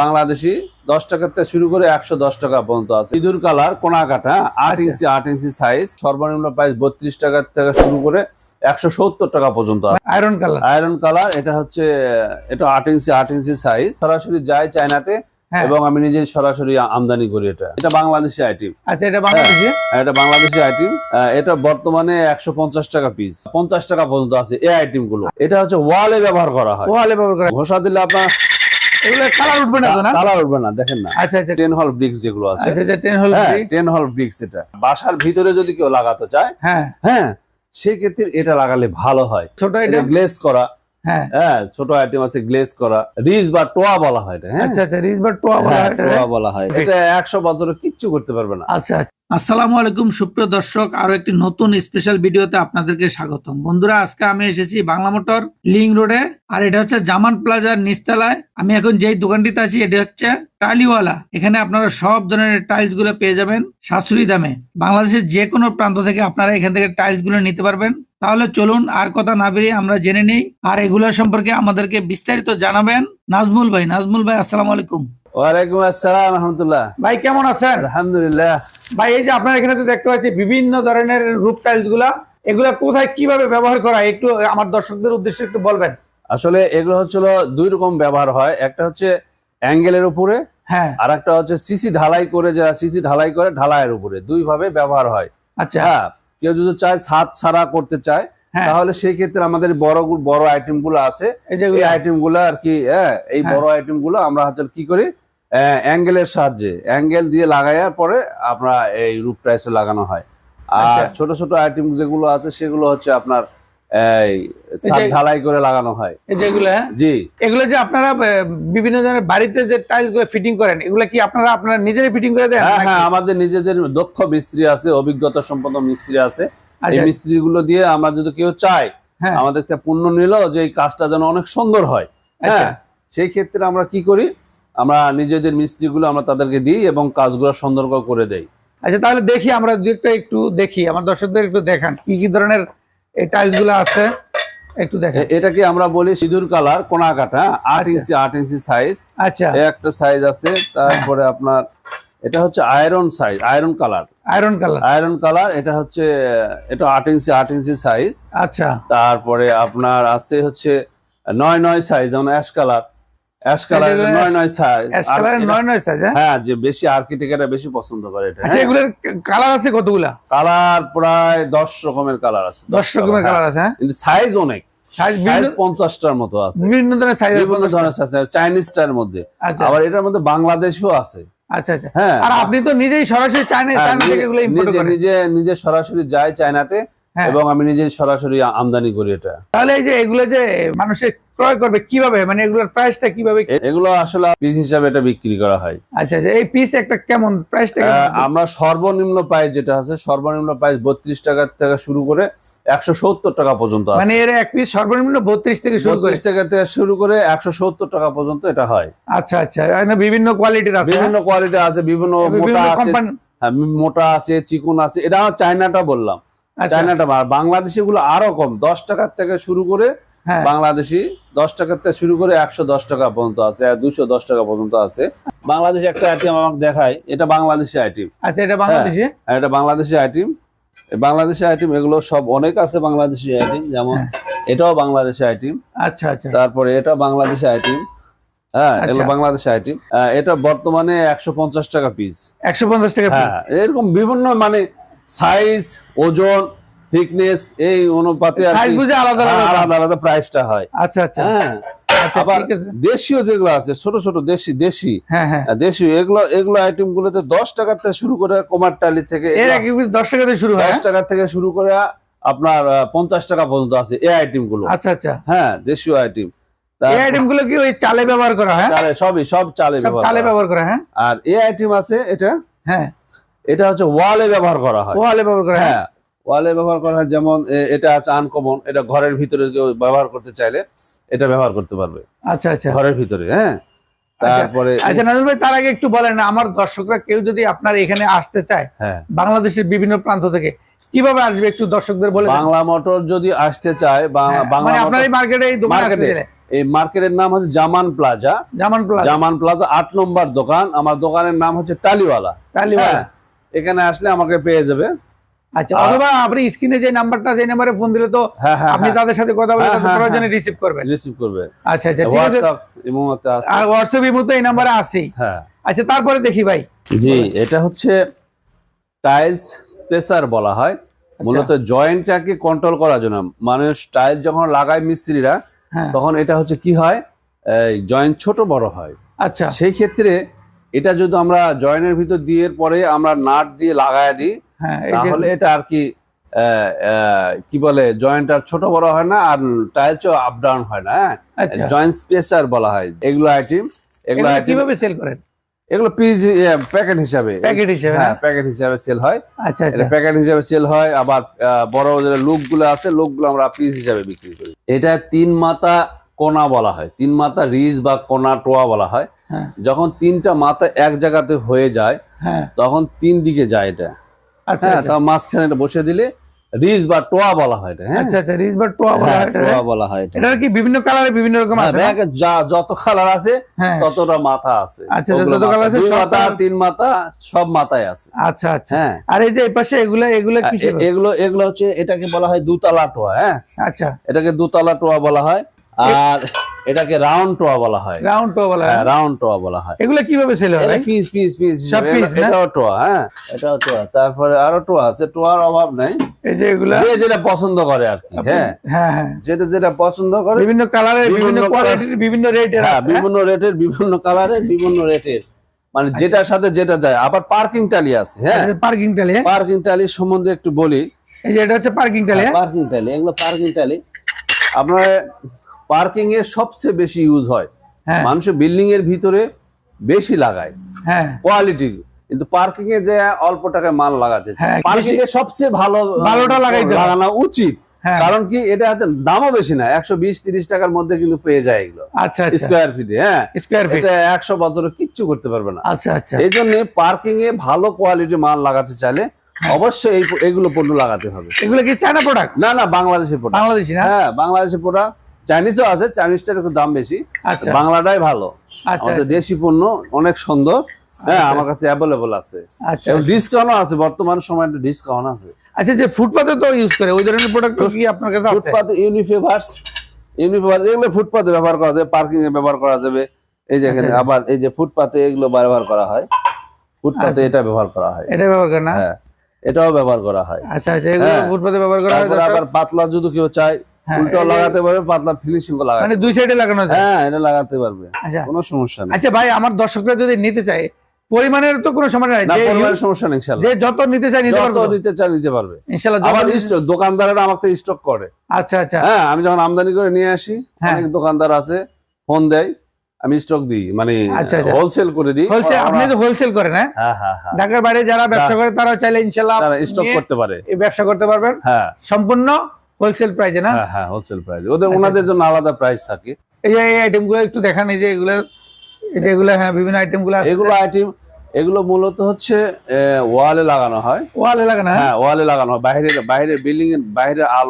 বাংলাদেশি দশ টাকার থেকে শুরু করে একশো দশ টাকা পর্যন্ত আছে। ইঁদুর কালার কোনা কাটা আট আচ্ছা। ইঞ্চি আট ইঞ্চি সাইজ সর্বনিম্ন প্রাইস বত্রিশ টাকার থেকে শুরু করে একশো সত্তর টাকা পর্যন্ত আয়রন কালার আয়রন কালার এটা হচ্ছে এটা আট ইঞ্চি আট ইঞ্চি সাইজ সরাসরি যায় চায়নাতে হ্যাঁ। এবং আমি নিজে সরাসরি আমদানি করি এটা। এটা বাংলাদেশি আইটেম আচ্ছা এটা বাংলাদেশি? এটা বাংলাদেশি আইটেম এটা বর্তমানে একশো পঞ্চাশ টাকা পিস পঞ্চাশ টাকা পর্যন্ত আছে এই আইটেমগুলো। এটা হচ্ছে ওয়ালে ব্যবহার করা হয়। ওয়ালে ব্যবহার করা ঘষা দিলে আপনার এগুলো কালার উঠবে না না? কালার উঠবে না দেখেন না। আচ্ছা আচ্ছা। টেন হল ব্রিক্স যেগুলো আছে। আচ্ছা আচ্ছা হল হ্যাঁ টেন হল ব্রিক্স এটা। বাসার ভিতরে যদি কেউ লাগাতে চায় হ্যাঁ। হ্যাঁ সেক্ষেত্রে এটা লাগালে ভালো হয়। ছোট এটা এটা গ্লেজ করা। হ্যাঁ। হ্যাঁ ছোট আইটেম আছে গ্লেজ করা। রিজ বা টোয়া বলা হয় এটা হ্যাঁ। আচ্ছা আচ্ছা টোয়া বলা হ্যাঁ, টোয়া বলা হয়। এটা একশো বছরে কিচ্ছু করতে পারবে না। আচ্ছা আচ্ছা। আসসালামু আলাইকুম, সুপ্রিয় দর্শক। আরও একটি নতুন স্পেশাল ভিডিওতে আপনাদেরকে স্বাগতম। বন্ধুরা, আজকে আমি এসেছি বাংলা মোটর লিং রোডে। আর এটা হচ্ছে জামান প্লাজার নিচতলায়। আমি এখন যেই দোকানটিতে আছি, এটা হচ্ছে টালিওয়ালা। এখানে আপনারা সব ধরনের টাইলসগুলো পেয়ে যাবেন সাশ্রয়ী দামে। বাংলাদেশের যে কোনো প্রান্ত থেকে আপনারা এখান থেকে টাইলসগুলো নিতে পারবেন। তাহলে চলুন, আর কথা না বেরিয়ে আমরা জেনে নেই। আর এগুলো সম্পর্কে আমাদেরকে বিস্তারিত জানাবেন নাজমুল ভাই। নাজমুল ভাই, আসসালামু আলাইকুম। ওয়ালাইকুম আসসালাম রহমতুল্লাহ। ভাই কেমন আছেন? আলহামদুলিল্লাহ। ভাই এই যে আপনার এখানে তো দেখতে পাচ্ছি বিভিন্ন ধরনের রূপ টাইলসগুলা এগুলা কোথায় কীভাবে ব্যবহার করা একটু আমার দর্শকদের উদ্দেশ্যে একটু বলবেন। আসলে এগুলো হচ্ছিল দুই রকম ব্যবহার হয়। একটা হচ্ছে অ্যাঙ্গেলের উপরে হ্যাঁ। আর একটা হচ্ছে সিসি ঢালাই করে যারা সিসি ঢালাই করে ঢালাইয়ের উপরে। দুই ভাবে ব্যবহার হয়। আচ্ছা। হ্যাঁ কেউ যদি চায় ছাদ ছাড়া করতে চায় হ্যাঁ। তাহলে সেই ক্ষেত্রে আমাদের বড় বড় আইটেমগুলো আছে। এই যে আইটেমগুলো আর কি হ্যাঁ এই হ্যাঁ। বড় আইটেমগুলো আমরা হচ্ছে কি করি? অ্যাঙ্গেলের সাহায্যে। অ্যাঙ্গেল দিয়ে লাগাইয়ার পরে আপনার এই রূপ টাইসে লাগানো হয়। আর আচ্ছা। ছোট ছোট আইটেম যেগুলো আছে সেগুলো হচ্ছে আপনার এই ঢালাই করে লাগানো হয়। যেগুলো হ্যাঁ? জি। এগুলো যে আপনারা বিভিন্ন বাড়িতে যে টাইলসগুলো ফিটিং করেন এগুলো কি আপনারা আপনারা নিজেরাই ফিটিং করে দেন? হ্যাঁ হ্যাঁ আমাদের নিজেদের দক্ষ মিস্ত্রি আছে অভিজ্ঞতা সম্পন্ন মিস্ত্রি আছে। এই আচ্ছা। মিস্ত্রি গুলো দিয়ে আমরা যদি কেউ চায় হ্যাঁ। আমাদের পণ্য নিল যে এই কাজটা যেন অনেক সুন্দর হয়। আচ্ছা। হ্যাঁ সেই ক্ষেত্রে আমরা কি করি আমরা নিজেদের মিস্ত্রিগুলো আমরা তাদেরকে দিই এবং কাজগুলো সুন্দর করে দেই। আচ্ছা তাহলে দেখি আমরা দু একটা একটু দেখি আমার দর্শকদের একটু দেখান কি কি ধরনের এই টাইলসগুলো আছে? একটু দেখেন। এটাকে আমরা বলি সিঁদুর কালার কোনা কাটা আট আচ্ছা। ইঞ্চি আট ইঞ্চি সাইজ আচ্ছা। একটা সাইজ আছে তারপরে আপনার এটা হচ্ছে iron size iron colour iron colour iron colour এটা হচ্ছে এটা আট ইঞ্চি আট ইঞ্চি সাইজ আচ্ছা। তারপরে আপনার আছে হচ্ছে নয় নয় সাইজ যেমন অ্যাশ কালার অ্যাশ কালার নয় নয় সাইজ অ্যাশ কালারের নয় নয় সাইজ হ্যাঁ? হ্যাঁ যে বেশি আর্কিটেক্টরা বেশি পছন্দ করে এটা আচ্ছা এগুলোর কালার আছে কতগুলা? কালার প্রায় দশ রকমের কালার আছে দশ রকমের কালার আছে হ্যাঁ? কিন্তু সাইজ অনেক। সাইজ সাইজ পঞ্চাশটার মতো আছে। বিভিন্ন ধরনের সাইজ বিভিন্ন ধরনের সাইজ চাইনিজটার মধ্যে। আচ্ছা। আবার এটার মধ্যে বাংলাদেশও আছে। আচ্ছা আচ্ছা। হ্যাঁ। আর আপনি তো নিজেই সরাসরি চায়না চায়না থেকে এগুলো ইম্পোর্ট নিজে করেন। নিজে নিজে সরাসরি যায় চায়নাতে। এবং আমি নিজে সরাসরি আমদানি করি এটা। তাহলে এই যে এগুলো যে মানুষে ক্রয় করবে কীভাবে? মানে এগুলোর প্রাইসটা কীভাবে? এগুলো আসলে পিস হিসাবে এটা বিক্রি করা হয়। আচ্ছা আচ্ছা এই পিস একটা কেমন? প্রাইসটা আমরা সর্বনিম্ন প্রাইস যেটা আছে সর্বনিম্ন প্রাইস বত্রিশ টাকা থেকে শুরু করে একশো সত্তর টাকা পর্যন্ত আছে। মানে এর এক পিস সর্বনিম্ন বত্রিশ থেকে শুরু করে। টাকা থেকে শুরু করে একশো সত্তর টাকা পর্যন্ত এটা হয়। আচ্ছা আচ্ছা এখানে বিভিন্ন কোয়ালিটির আছে বিভিন্ন কোয়ালিটি আছে বিভিন্ন মোটা আছে হ্যাঁ, মোটা আছে চিকুন আছে এটা আমার চায়নাটা বললাম। আচ্ছা। চায়নাটা বাংলাদেশি গুলো আরও কম দশ টাকার থেকে শুরু করে হ্যাঁ বাংলাদেশি দশ টাকার থেকে শুরু করে একশো দশ টাকা পর্যন্ত আছে দুশো দশ টাকা পর্যন্ত আছে। বাংলাদেশি একটা আইটেম আমাকে দেখায় এটা বাংলাদেশি আইটেম আচ্ছা এটা বাংলাদেশি? এটা বাংলাদেশি আইটেম বাংলাদেশি আইটেম এগুলো সব অনেক আছে বাংলাদেশি আইটেম যেমন হ্যাঁ। এটাও বাংলাদেশি আইটেম আচ্ছা আচ্ছা। তারপরে এটা বাংলাদেশি আইটেম হ্যাঁ এগুলো আচ্ছা। বাংলাদেশি আইটেম এটা বর্তমানে একশো পঞ্চাশ টাকা পিস একশো পঞ্চাশ টাকা হ্যাঁ এরকম বিভিন্ন মানে সাইজ ওজন থিকনেস এই অনুপাতে আলাদা আলাদা। আলাদা আলাদা প্রাইসটা হয়। আচ্ছা আচ্ছা। হ্যাঁ আচ্ছা আবার দেশীয় যেগুলো আছে ছোট ছোট দেশি দেশি। হ্যাঁ হ্যাঁ। দেশীয় এগুলো এগুলো আইটেম গুলোতে দশ টাকা থেকে শুরু করে কোমার টালি থেকে এর এক পিস দশ টাকা থেকে শুরু দশ টাকা থেকে শুরু করে আপনার পঞ্চাশ টাকা পর্যন্ত আছে এই আইটেমগুলো। আচ্ছা আচ্ছা। হ্যাঁ দেশীয় আইটেম এই আইটেমগুলো কি ওই চালে ব্যবহার করা হয় চালে সবই সব চালে চালে ব্যবহার করা হয় আর এই আইটেম আছে এটা? হ্যাঁ। এটা হচ্ছে ওয়ালে ব্যবহার করা হয়। ওয়ালে ব্যবহার করা হ্যাঁ ওয়ালে ব্যবহার করা হয় যেমন এটা আছে আনকমন এটা ঘরের ভিতরে কেউ ব্যবহার করতে চাইলে এটা ব্যবহার করতে পারবে। আচ্ছা আচ্ছা। ঘরের ভিতরে হ্যাঁ? তারপরে আচ্ছা নাজুল ভাই তার আগে একটু বলেন আমার দর্শকরা কেউ যদি আপনার এখানে আসতে চায় হ্যাঁ। বাংলাদেশের বিভিন্ন প্রান্ত থেকে কীভাবে আসবে একটু দর্শকদের বলে বাংলা মোটর যদি আসতে চায় হ্যাঁ, বাংলা মানে আপনার এই মার্কেটে এই দোকানে এই মার্কেটের নাম হচ্ছে Zaman plaza. Zaman plaza. Zaman plaza আট নম্বর দোকান। আমার দোকানের নাম হচ্ছে টালিওয়ালা। টালিওয়ালা। হ্যাঁ, এখানে আসলে আমাকে পেয়ে যাবে। আচ্ছা অথবা আপনি স্ক্রিনে যে নাম্বারটা সেই নাম্বারে ফোন দিলে তো হ্যাঁ হ্যাঁ আপনি তাদের সাথে কথা বলে হ্যাঁ, তাদের হ্যাঁ, হ্যাঁ। রিসিভ করবেন। রিসিভ করবে আচ্ছা আচ্ছা ঠিক আছে। ইমোতে আর হোয়াটসঅ্যাপ মতো এই নাম্বারে আসি হ্যাঁ। আচ্ছা তারপরে দেখি ভাই। জি এটা হচ্ছে টাইলস স্পেসার বলা হয়। আচ্ছা। মূলত জয়েন্টটাকে কন্ট্রোল করার জন্য। মানুষ টাইলস যখন লাগায় মিস্ত্রিরা হ্যাঁ। তখন এটা হচ্ছে কি হয়? জয়েন্ট ছোট বড় হয়। আচ্ছা। সেই ক্ষেত্রে এটা যদি আমরা জয়েন্টের ভিতর দিয়ে পরে আমরা নাট দিয়ে লাগায় দিই হ্যাঁ যে তাহলে এটা আর কি কি বলে জয়েন্ট আর ছোট বড় হয় না আর টাইলসও আপ ডাউন হয় না হ্যাঁ? আচ্ছা। জয়েন্ট স্পেসার বলা হয়। এগুলো আইটেম এগুলো কীভাবে সেল করেন? এগুলো পিস প্যাকেট হিসাবে। প্যাকেট হিসেবে হ্যাঁ প্যাকেট হিসাবে সেল হয়। আচ্ছা এটা আচ্ছা। প্যাকেট হিসাবে সেল হয় আবার বড় যে লুকগুলো আছে লুকগুলো আমরা পিস হিসাবে বিক্রি করি। এটা তিন মাথা কোনা বলা হয় তিন মাথা রিজ বা কোনা টোয়া বলা হয়। হ্যাঁ। যখন তিনটা মাথা এক জায়গাতে হয়ে যায় হ্যাঁ। তখন তিন দিকে যায় এটা। আচ্ছা হ্যাঁ আচ্ছা। তা মাঝখানে এটা বসে দিলে রিজ বা টোয়া বলা হয় এটা হ্যাঁ? আচ্ছা আচ্ছা রিসবার টোয়া বলা হ্যাঁ, হয় টোয়া বলা হয় এটা। কি বিভিন্ন কালারে বিভিন্ন রকম হ্যাঁ, আছে? যা- যত কালার আছে হ্যাঁ। ততটা মাথা আছে। আচ্ছা, যত মাথা। আছে সব মাথা তিন মাথা সব মাথায় আছে। আচ্ছা আচ্ছা। হ্যাঁ। আর এই যে এই পাশে এগুলা এগুলা কি এগুলো এগুলো হচ্ছে এটাকে বলা হয় দুতলা টোয়া হ্যাঁ? আচ্ছা। এটাকে দুতলা টোয়া বলা হয়। আর এটাকে রাউন্ড টোয়া বলা হয়। রাউন্ড টোয়া বলা হয়। রাউন্ড টোয়া বলা হয়। এগুলা কীভাবে সেল হয়? পিস পিস পিস সব না? এটাও টোয়া হ্যাঁ এটাও টোয়া। তারপরে আরও টোয়া আছে টোয়ার অভাব নাই। এই যে এগুলা যে যেটা পছন্দ করে আর কি হ্যাঁ। হ্যাঁ হ্যাঁ। যেটা যেটা পছন্দ করে বিভিন্ন কালারের বিভিন্ন কোয়ালিটির বিভিন্ন রেটের হ্যাঁ বিভিন্ন রেটের বিভিন্ন কালারের বিভিন্ন রেটের মানে যেটার সাথে যেটা যায়। আবার পার্কিং টালি আছে হ্যাঁ। পার্কিং টালি হ্যাঁ? পার্কিং টালি সম্বন্ধে একটু বলি। এই যে এটা হচ্ছে পার্কিং টালি হ্যাঁ? পার্কিং টালি এগুলো পার্কিং টালি আপনার পার্কিং এ সবচেয়ে বেশি ইউজ হয়। হ্যাঁ। মানুষের বিল্ডিং এর ভিতরে বেশি লাগায়। হ্যাঁ। কোয়ালিটি কিন্তু পার্কিং এ যে অল্প টাকায় মাল লাগাতে হ্যাঁ, পার্কিং এ সবচেয়ে ভালো ভালোটা লাগাইতে লাগানো উচিত। হ্যাঁ। কারণ কি এটা দামও বেশি না। একশো বিশ তিরিশ টাকার মধ্যে কিন্তু পেয়ে যায় এগুলো। আচ্ছা আচ্ছা। স্কোয়ার ফিটে হ্যাঁ। স্কোয়ার ফিট একশো বছরে কিচ্ছু করতে পারবে না। আচ্ছা আচ্ছা। এই জন্য পার্কিং এ ভালো কোয়ালিটি মাল লাগাতে চাইলে হ্যাঁ। অবশ্যই এই এগুলো পণ্য লাগাতে হবে। এগুলো কি চায়না প্রোডাক্ট না না বাংলাদেশের প্রোডাক্ট বাংলাদেশি না? হ্যাঁ বাংলাদেশের প্রোডাক্ট চাইনিজও আছে চাইনিজটার একটু দাম বেশি। আচ্ছা। বাংলাটাই ভালো। আচ্ছা। আমাদের দেশি পণ্য অনেক সুন্দর। হ্যাঁ আচ্ছা। আমার কাছে অ্যাভেলেবল আছে। আচ্ছা। ডিসকাউন্ট আছে বর্তমান সময় একটু ডিসকাউন্ট আছে। আচ্ছা যে ফুটপাতে তো ইউজ করে ওই ধরনের প্রোডাক্ট কি আপনার কাছে আছে? ফুটপাতে ইউনিফেভার্স ইউনিফেভার্স এগুলো ফুটপাতে ব্যবহার করা যাবে পার্কিং এ ব্যবহার করা যাবে। এই যে এখানে। আবার এই যে ফুটপাতে এগুলো ব্যবহার করা হয়। ফুটপাতে। এটা ব্যবহার করা হয়। এটা ব্যবহার করে হ্যাঁ। এটাও ব্যবহার করা হয়। আচ্ছা আচ্ছা এগুলো হ্যাঁ। ফুটপাতে ব্যবহার করা হয় আবার পাতলা যদি কেউ চায় উল্টো লাগাতে পারবে পাতলা ফিনিশিং লাগাতে মানে দুই সাইডে লাগানো যায়? হ্যাঁ এটা লাগাতে পারবে। আচ্ছা। কোনো সমস্যা নেই। আচ্ছা ভাই আমার দর্শকরা যদি নিতে চায় পরিমাণের তো কোনো সমস্যা নাই। যে পরিমাণের সমস্যা নেই ইনশাল্লাহ যে যত নিতে চায় নিতে পারবে। নিতে চায় নিতে পারবে। ইনশাআল্লাহ আবার স্টক দোকানদাররা আমাকে স্টক করে। আচ্ছা আচ্ছা। হ্যাঁ আমি যখন আমদানি করে নিয়ে আসি হ্যাঁ। অনেক দোকানদার আছে ফোন দেয় আমি স্টক দিই মানে আচ্ছা, আচ্ছা। হোলসেল করে দিই। হোলসেল আপনি তো হোলসেল করেন হ্যাঁ? হ্যাঁ ঢাকার বাইরে যারা ব্যবসা করে তারা চাইলে ইনশাআল্লাহ তারা স্টক করতে পারে। এই ব্যবসা করতে পারবেন। হ্যাঁ। সম্পূর্ণ হোলসেল প্রাইসে না? হ্যাঁ হ্যাঁ হোলসেল প্রাইস ওদের আচ্ছা, ওনাদের জন্য আলাদা প্রাইস থাকে। এই যে এই আইটেমগুলো একটু দেখান এই যে এগুলো এই যে এগুলো হ্যাঁ বিভিন্ন আইটেমগুলো এগুলো আইটেম এগুলো মূলত হচ্ছে ওয়ালে লাগানো হয়। ওয়ালে লাগানো হ্যাঁ? হ্যাঁ ওয়ালে লাগানো হয়। বাইরে বাইরে বিল্ডিং এর বাইরে আল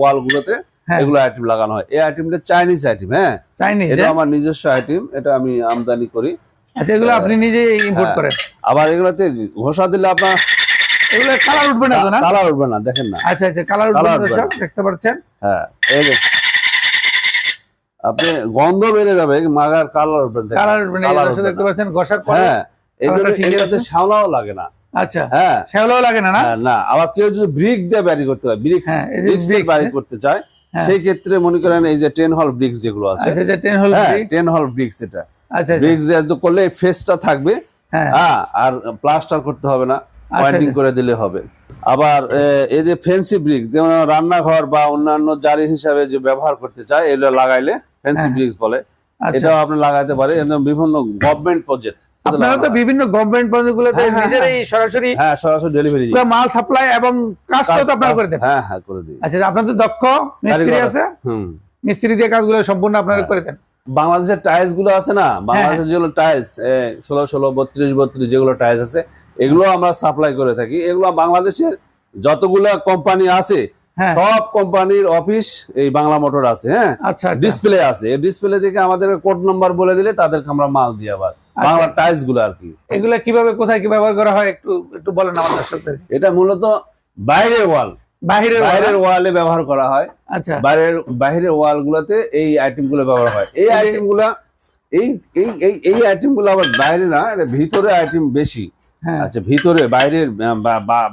ওয়াল গুলোতে হ্যাঁ। এগুলো আইটেম লাগানো হয়। এই আইটেমটা চাইনিজ আইটেম হ্যাঁ? চাইনিজ এটা আমার নিজস্ব আইটেম এটা আমি আমদানি করি। আচ্ছা এগুলো আপনি নিজে ইম্পোর্ট হ্যাঁ। করেন। আবার এগুলোতে ঘোষা দিলে আপনার এগুলো কালার উঠবে না না? কালার উঠবে না দেখেন না। আচ্ছা আচ্ছা কালার উঠবে না দেখতে পাচ্ছেন? হ্যাঁ এই যে আপনি গন্ধ বেড়ে যাবে মাগার কালার উঠবে কালার উঠবে না দেখতে পাচ্ছেন হ্যাঁ এই ঠিক আছে? শ্যাওলাও লাগে না। আচ্ছা হ্যাঁ। সেগুলোও লাগে না না? হ্যাঁ, আবার কেউ যদি ব্রিক দিয়ে করতে হয় বাড়ি চায়। সেই ক্ষেত্রে মনে করেন এই যে টেন হল ব্রিক্স যেগুলো আছে আচ্ছা টেন হল টেন হল ব্রিক্স এটা। আচ্ছা আচ্ছা। ব্রিক্স দিয়ে করলে ফেসটা থাকবে হ্যাঁ। আর প্লাস্টার করতে হবে না। পয়েন্টিং আচ্ছা। করে দিলে হবে। আবার এই যে ফেন্সি ব্রিক্স যেমন রান্নাঘর বা অন্যান্য জারি হিসাবে যে ব্যবহার করতে চায় এগুলো লাগাইলে ফেন্সি হ্যাঁ। ব্রিক্স বলে। আচ্ছা। এটাও আপনি লাগাইতে পারে বিভিন্ন গভর্নমেন্ট প্রজেক্ট আপনারা তো বিভিন্ন গভর্নমেন্ট প্রজেক্টগুলোতে হ্যাঁ, হ্যাঁ, নিজেরাই সরাসরি হ্যাঁ সরাসরি ডেলিভারি পুরো মাল সাপ্লাই এবং কাজটা তো আপনারা করে দেন। হ্যাঁ হ্যাঁ করে দিই। আচ্ছা আপনাদের দক্ষ মিস্ত্রি আছে। হুম। মিস্ত্রি দিয়ে কাজগুলো সম্পূর্ণ আপনারা। করে দেন। বাংলাদেশের টাইলসগুলো আছে না? বাংলাদেশের যেগুলো টাইলস ষোলো ষোলো বত্রিশ বত্রিশ যেগুলো টাইলস আছে এগুলো আমরা সাপ্লাই করে থাকি। এগুলো বাংলাদেশের যতগুলো কোম্পানি আছে হ্যাঁ। সব কোম্পানির অফিস এই বাংলা মোটর আছে হ্যাঁ? আচ্ছা আচ্ছা। ডিসপ্লে আছে। এই ডিসপ্লে থেকে আমাদের কোড নাম্বার বলে দিলে তাদেরকে আমরা মাল দিই আবার। আচ্ছা। বাংলা টাইলসগুলো আর কি। এগুলা কীভাবে কোথায় কি ব্যবহার করা হয় একটু একটু বলেন আমার দর্শকদের। এটা মূলত বাইরের ওয়াল বাহিরের বাইরের ওয়ালে ব্যবহার করা হয়। আচ্ছা। বাইরের বাইরের ওয়াল গুলাতে এই আইটেমগুলো ব্যবহার হয়। এই আইটেমগুলা এই এই এই আইটেমগুলো আবার বাইরে না এটা ভিতরে আইটেম বেশি। হ্যাঁ আচ্ছা ভিতরে বাইরের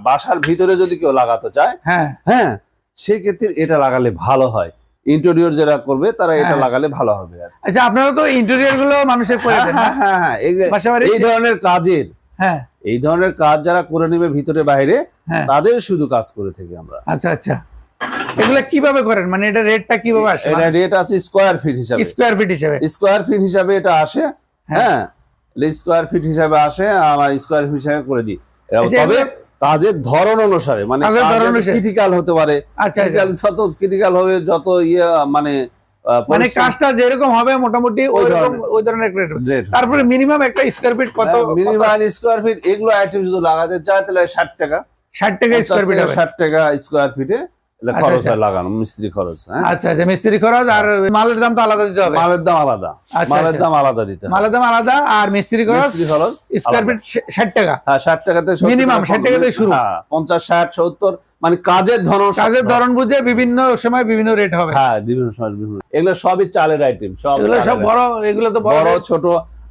বাসার ভিতরে যদি কেউ লাগাতে চায় হ্যাঁ। হ্যাঁ সেই ক্ষেত্রে এটা লাগালে ভালো হয়। ইন্টেরিয়র যারা করবে তারা এটা হ্যাঁ। লাগালে ভালো হবে আচ্ছা আপনারা তো ইন্টেরিয়রগুলো মানুষের করে হ্যাঁ দেন হ্যাঁ হ্যাঁ, হ্যাঁ এই- ধরনের কাজের হ্যাঁ। এই ধরনের কাজ যারা করে নেবে ভিতরে বাইরে হ্যাঁ। তাদের শুধু কাজ করে থাকি আমরা। আচ্ছা আচ্ছা। এগুলা কীভাবে করেন? মানে এটা রেটটা কীভাবে আসে? এটা রেট আছে স্কোয়ার ফিট হিসাবে। স্কোয়ার ফিট হিসেবে। স্কোয়ার ফিট হিসাবে এটা আসে। হ্যাঁ স্কোয়ার ফিট হিসাবে আসে আমার স্কোয়ার ফিট হিসাবে করে দিই। আচ্ছা, তবে কাজের ধরন অনুসারে মানে। ক্রিটিক্যাল হতে পারে। আচ্ছা আচ্ছা। যত ক্রিটিক্যাল হবে যত ইয়ে মানে মানে কাজটা যেরকম হবে মোটামুটি ওই ওই ধরনের। ওই ধরনের রেট তারপরে মিনিমাম একটা স্কোয়ার ফিট কত মিনিমাম স্কোয়ার ফিট এগুলো আইটেম যদি লাগাতে চায় তাহলে ষাট টাকা। ষাট টাকা স্কোয়ার ফিট ষাট টাকা স্কোয়ার ফিটে খরচ। লাগানো মিস্ত্রি খরচ আচ্ছা আচ্ছা মিস্ত্রি খরচ আর মালের দাম তো আলাদা দিতে হবে। মালের দাম আলাদা। মালের। দাম আলাদা দিতে হবে। মালের দাম আলাদা আর মিস্ত্রি খরচ মিস্ত্রি খরচ স্কোয়ার ফিট ষাট টাকা। হ্যাঁ ষাট টাকাতে সত্তর 60 টাকাতে শুরু। পঞ্চাশ ষাট সত্তর মানে কাজের ধরন কাজের ধরন বুঝে বিভিন্ন সময় বিভিন্ন রেট হবে। হ্যাঁ বিভিন্ন সময় বিভিন্ন এগুলো সবই চালের আইটেম সব এগুলো সব বড় এগুলো তো বড় ছোট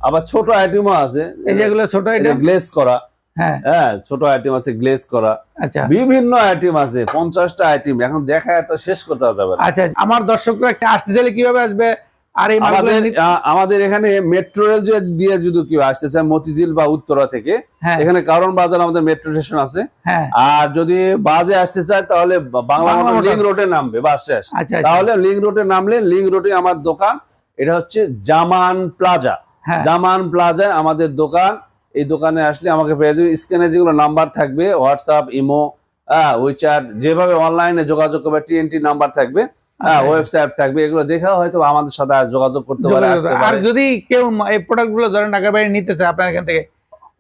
আবার ছোট আইটেমও আছে। এই যে ছোট গ্লেজ করা হ্যাঁ। হ্যাঁ ছোট আইটেম আছে গ্লেজ করা। আচ্ছা। বিভিন্ন আইটেম আছে পঞ্চাশটা আইটেম এখন দেখা এত শেষ করতে যাবে আচ্ছা আমার দর্শকরা একটা আসতে চাইলে কীভাবে আসবে? আর আমাদের এখানে মেট্রো রেল দিয়ে যদি কেউ আসতে চায় মতিঝিল বা উত্তরা থেকে হ্যাঁ। এখানে কারণ বাজার আমাদের মেট্রো স্টেশন আছে। হ্যাঁ। আর যদি বাজে আসতে চায় তাহলে বাংলা। লিঙ্ক রোডে নামবে বাস শেষ। আচ্ছা আচ্ছা। তাহলে লিঙ্ক রোডে নামলে লিঙ্ক রোডে আমার দোকান এটা হচ্ছে জামান প্লাজা জামান প্লাজায় আমাদের দোকান এই দোকানে আসলে আমাকে পেয়ে যাবে স্ক্যানে যেগুলো নাম্বার থাকবে হোয়াটসঅ্যাপ ইমো হ্যাঁ উইচ্যাট যেভাবে অনলাইনে যোগাযোগ করবে টিএনটি নাম্বার থাকবে হ্যাঁ আচ্ছা। ওয়েবসাইট থাকবে এগুলো দেখা হয়তো আমাদের সাথে যোগাযোগ করতে পারে আর যদি কেউ এই ধরেন ঢাকার বাইরে নিতে চায় আপনার এখান থেকে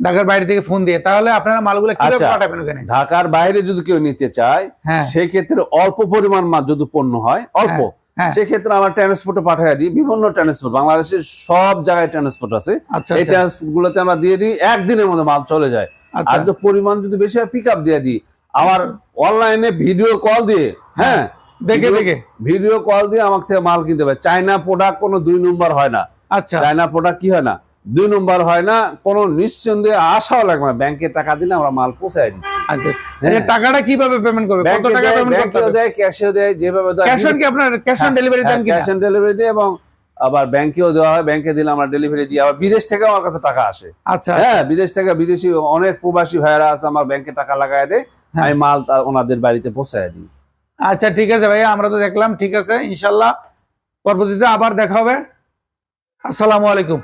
ঢাকার বাইরে থেকে ফোন দিয়ে তাহলে আপনারা মালগুলো কীভাবে আচ্ছা। পাঠাবেন ওখানে ঢাকার বাইরে যদি কেউ নিতে চায় হ্যাঁ সেক্ষেত্রে অল্প পরিমাণ মাছ যদি পণ্য হয় অল্প হ্যাঁ। সেক্ষেত্রে আমরা ট্রান্সপোর্টে পাঠিয়ে দিই বিভিন্ন ট্রান্সপোর্ট বাংলাদেশের সব জায়গায় ট্রান্সপোর্ট আছে। আচ্ছা এই আচ্ছা। ট্রান্সপোর্ট গুলোতে আমরা দিয়ে দিই একদিনের মধ্যে মাল চলে যায়। আচ্ছা। আর তো পরিমাণ যদি বেশি হয় পিক আপ দিয়ে দিই। আমার অনলাইনে ভিডিও কল দিয়ে হ্যাঁ? দেখে দেখে। ভিডিও কল দিয়ে আমাকে থেকে মাল কিনতে পারে চায়না প্রোডাক্ট কোনো দুই নম্বর হয় না। আচ্ছা। চায়না প্রোডাক্ট কি হয় না? দুই নম্বর হয় না কোনো নিঃসন্দেহে আশাও লাগবে না। ব্যাংকে টাকা দিলে আমরা মাল পৌঁছায় দিচ্ছি। আচ্ছা হ্যাঁ। টাকাটা কীভাবে পেমেন্ট করবে? কত টাকা পেমেন্ট করতে দেয় ক্যাশেও দেয় যেভাবে দেয়। ক্যাশ অন কি আপনার? ক্যাশ অন ডেলিভারি দেন কি ক্যাশ অন ডেলিভারি দেয় এবং আবার ব্যাংকেও দেওয়া হয়। ব্যাংকে দিলে আমরা ডেলিভারি দিই আবার বিদেশ থেকে আমার কাছে টাকা আসে। আচ্ছা হ্যাঁ বিদেশ থেকে বিদেশি অনেক প্রবাসী ভাইয়েরা আছে আমার ব্যাংকে টাকা লাগায় দেয়। হ্যাঁ। আমি মাল তা- ওনাদের বাড়িতে পৌঁছায় দিই। আচ্ছা ঠিক আছে ভাইয়া আমরা তো দেখলাম ঠিক আছে ইনশাল্লাহ। পরবর্তীতে আবার দেখা হবে। আসসালামু আলাইকুম।